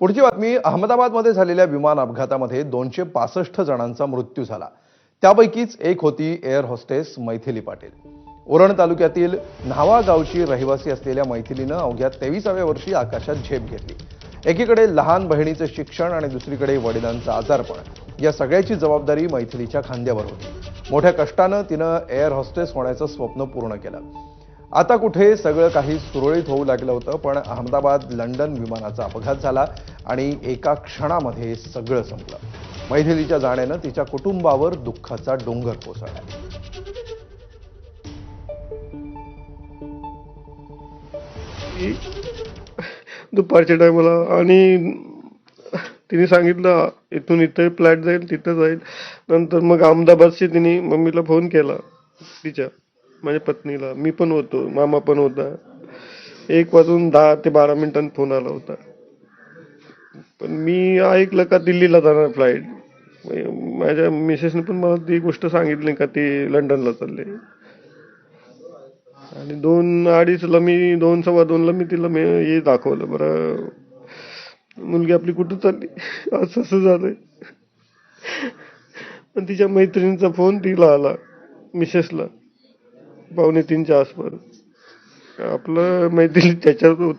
पुढची बातमी अहमदाबादमध्ये झालेल्या विमान अपघातामध्ये दोनशे पासष्ट जणांचा मृत्यू झाला. त्यापैकीच एक होती एअर होस्टेस मैथिली पाटील. उरण तालुक्यातील न्हावा गावची रहिवासी असलेल्या मैथिलीनं अवघ्या तेविसाव्या वर्षी आकाशात झेप घेतली. एकीकडे लहान बहिणीचं शिक्षण आणि दुसरीकडे वडिलांचं आजारपण. या सगळ्याची जबाबदारी मैथिलीच्या खांद्यावर होती. मोठ्या कष्टानं तिनं एअर होस्टेस होण्याचं स्वप्न पूर्ण केलं. आता कुठे सगळं काही सुरळीत होऊ लागलं होतं पण अहमदाबाद लंडन विमानाचा अपघात झाला आणि एका क्षणामध्ये सगळं संपलं. मैथिलीच्या जाण्यानं तिच्या कुटुंबावर दुःखाचा डोंगर कोसळला. दुपारच्या टायमाला आणि तिने सांगितलं इथून इथे फ्लॅट जाईल तिथं जाईल. नंतर मग अहमदाबादशी तिने मम्मीला फोन केला तिच्या. माझ्या पत्नीला. मी पण होतो. मामा पण होता. एक वाजून दहा ते बारा मिनिटांनी फोन आला होता. पण मी ऐकलं का दिल्लीला जाणार फ्लाईट माझ्या मिसेसने पण मला ती गोष्ट सांगितली का ती लंडनला चालले. आणि दोन अडीचला मी दोन सव्वा दोनला मी तिला मी हे दाखवलं. बरं मुलगी आपली कुठं चालली? असं असं झालंय. पण तिच्या मैत्रिणीचा फोन तिला आला मिसेसला पावणे तीनच्या आसपास. आपलं मैत्रिणी त्याच्यावर